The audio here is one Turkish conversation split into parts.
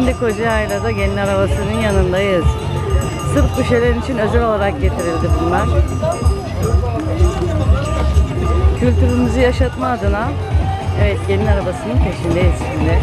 Şimdi Kocaeli'de gelin arabasının yanındayız. Sırf bu şeyler için özel olarak getirildi bunlar. Kültürümüzü yaşatma adına evet gelin arabasının peşindeyiz şimdi.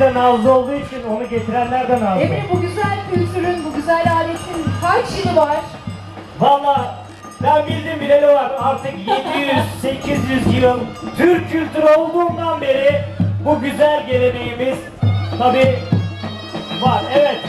De nazlı olduğu için onu getirenler de nazlı. Emre bu güzel kültürün, bu güzel aletin kaç yılı var? Valla ben bildim bileli var. Artık 700-800 yıl Türk kültürü olduğundan beri bu güzel geleneğimiz tabi var. Evet.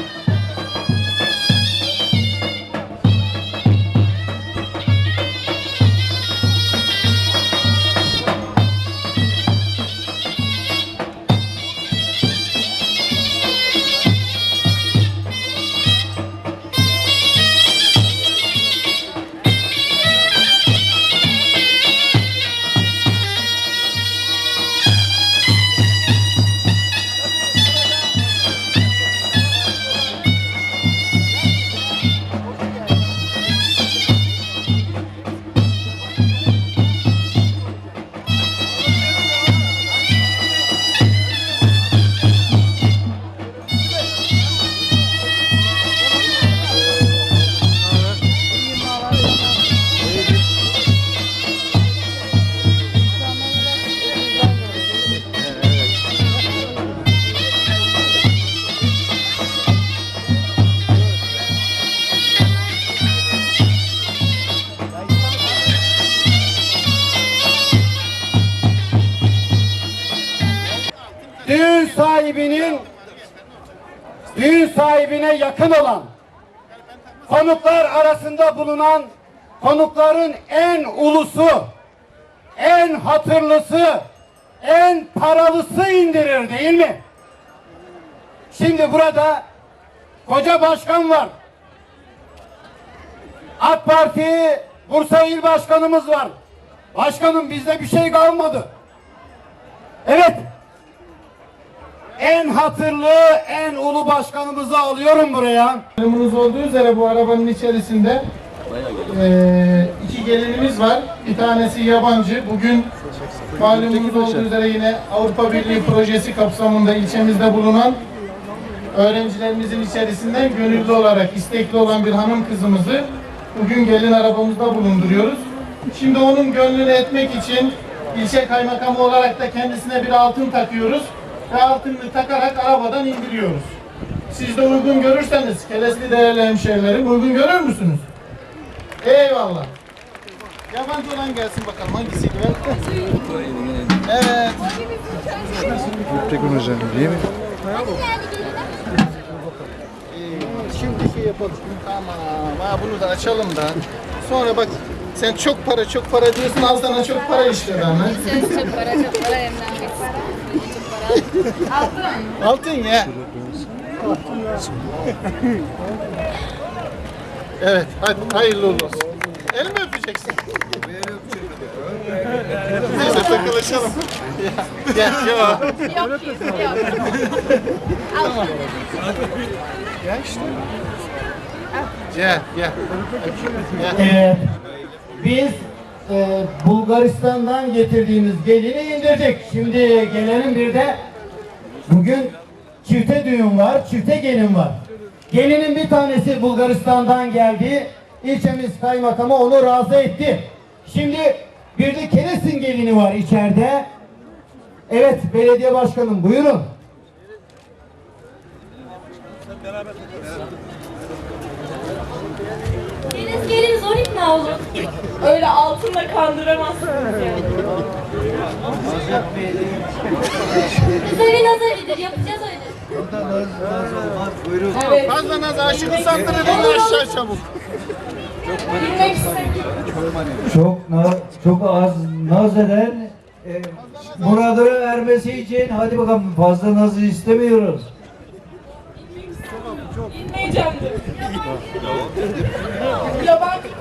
Sahibine yakın olan konuklar arasında bulunan konukların en ulusu, en hatırlısı, en paralısı indirir değil mi? Şimdi burada koca başkan var. AK Parti Bursa İl Başkanımız var. Başkanım bizde bir şey kalmadı. Evet, en hatırlı, en ulu başkanımızı alıyorum buraya. Malumunuz olduğu üzere bu arabanın içerisinde eee, iki gelinimiz var. Bir tanesi yabancı. Bugün malumunuz olduğu üzere yine Avrupa Birliği projesi kapsamında ilçemizde bulunan öğrencilerimizin içerisinden gönüllü olarak istekli olan bir hanım kızımızı bugün gelin arabamızda bulunduruyoruz. Şimdi onun gönlünü etmek için ilçe kaymakamı olarak da kendisine bir altın takıyoruz ve altını takarak arabadan indiriyoruz. Siz de uygun görürseniz Kelesli değerli hemşehrilerim uygun görür müsünüz? Eyvallah. Yabancı olan gelsin bakalım hangisiydi ben? Evet. Ee, Şimdi şey yapalım. Tamam. Ha, bunu da açalım da. Sonra bak sen çok para çok para diyorsun sana çok para işte ben. ha. Çok para çok para para. Altın. Altın ya. Evet, hadi hayırlı olsun. El mi öpeceksin? Neyse takılaşalım. Ya, ya, yok. Yok ki, yok. Ya işte. Gel, gel. Evet. Biz e, Bulgaristan'dan getirdiğimiz gelini indirdik. Şimdi gelelim bir de bugün çifte düğün var, çifte gelin var. Gelinin bir tanesi Bulgaristan'dan geldi. İlçemiz kaymakamı onu razı etti. Şimdi bir de Keresin gelini var içeride. Evet belediye başkanım buyurun. Zor ikna olur. Öyle altınla kandıramazsınız yani. Güzeli nazaridir, yapacağız öyle. Evet, Fazla naz aşık usandırır beni aşağı çabuk. bilmek çok na- çok az naz eden e, muradına ermesi için hadi bakalım fazla nazı istemiyoruz. Bilmeyeceğimdir. Yabancı kolayından.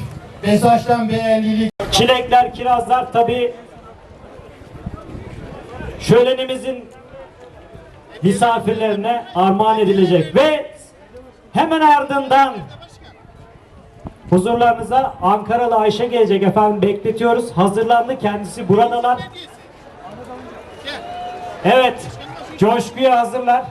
Besaç'tan bir ellilik. Çilekler, kirazlar tabi şölenimizin misafirlerine armağan edilecek ve hemen ardından huzurlarınıza Ankaralı Ayşe gelecek efendim bekletiyoruz. Hazırlandı kendisi buradalar. Evet coşkuya hazırlar.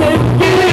Sevgilim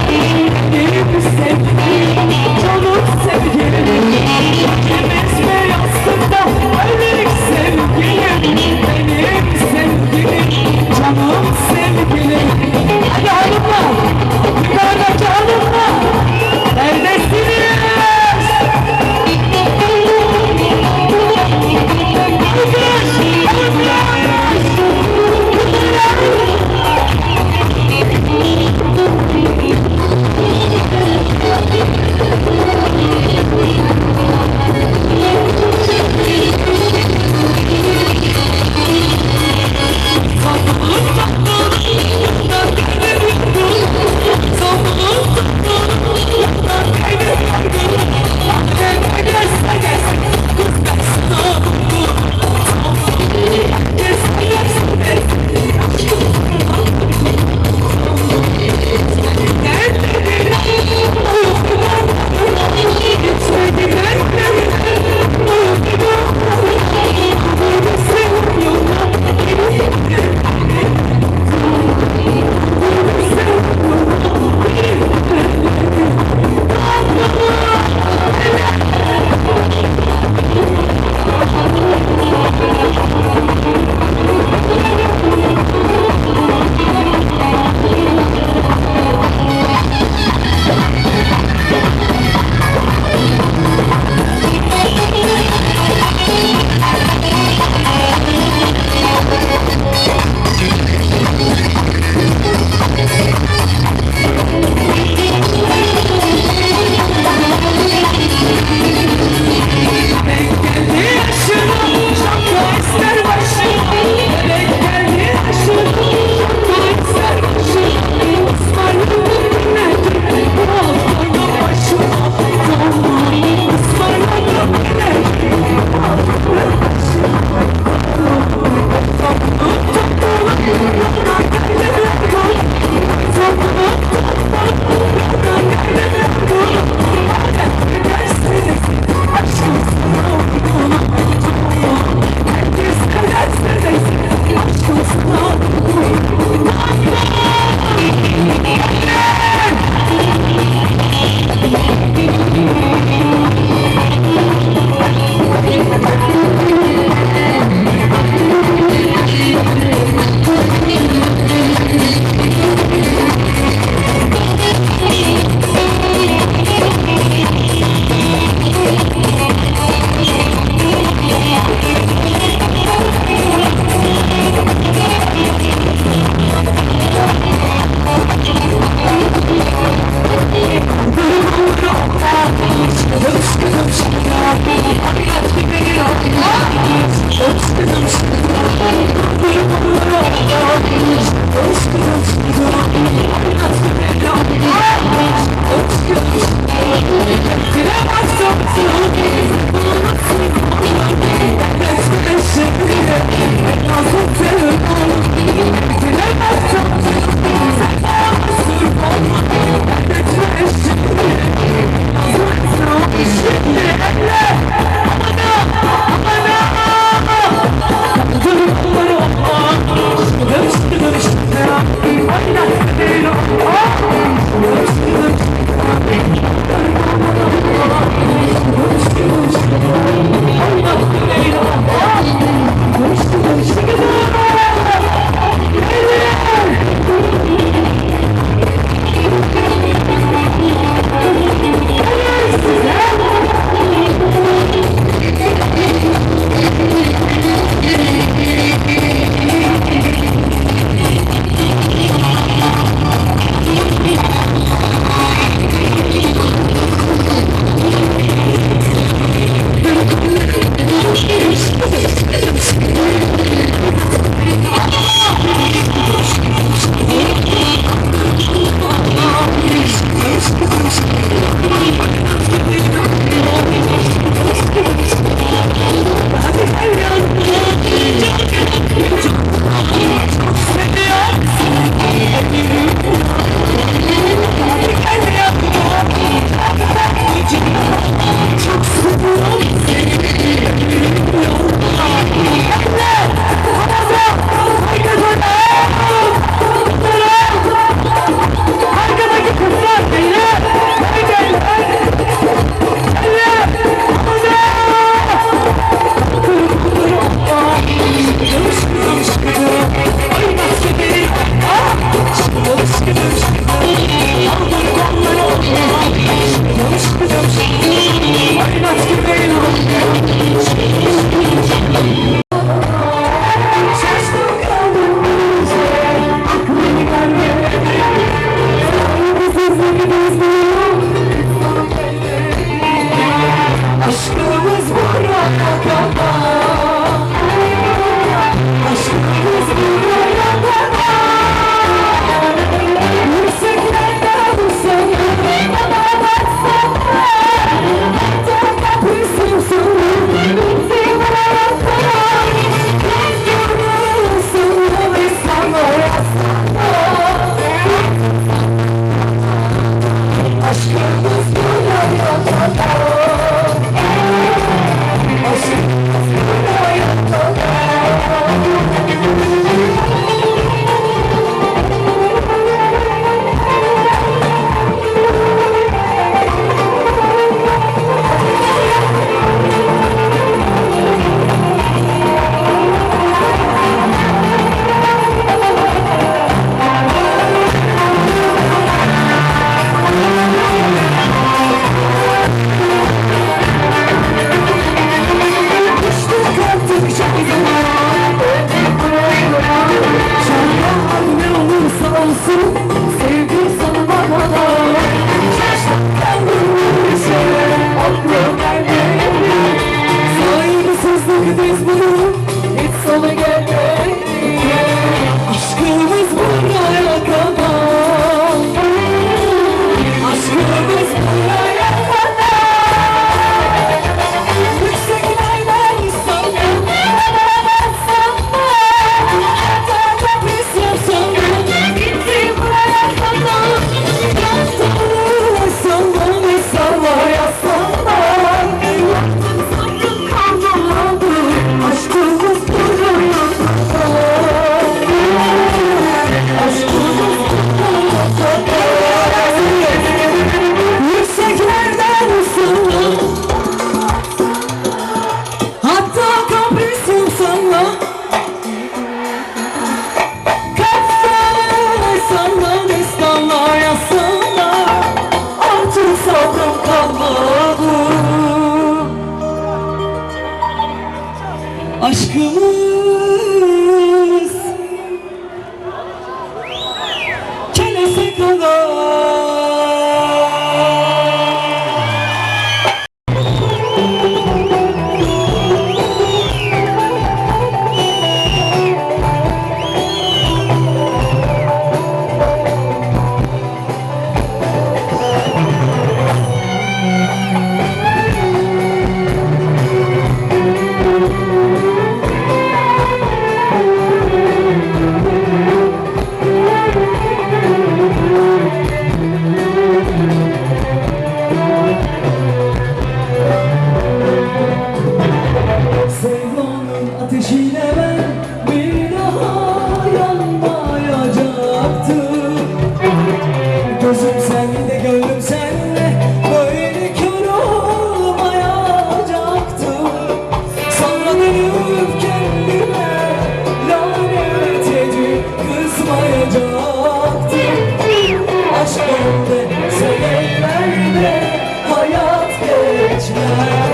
Christmas.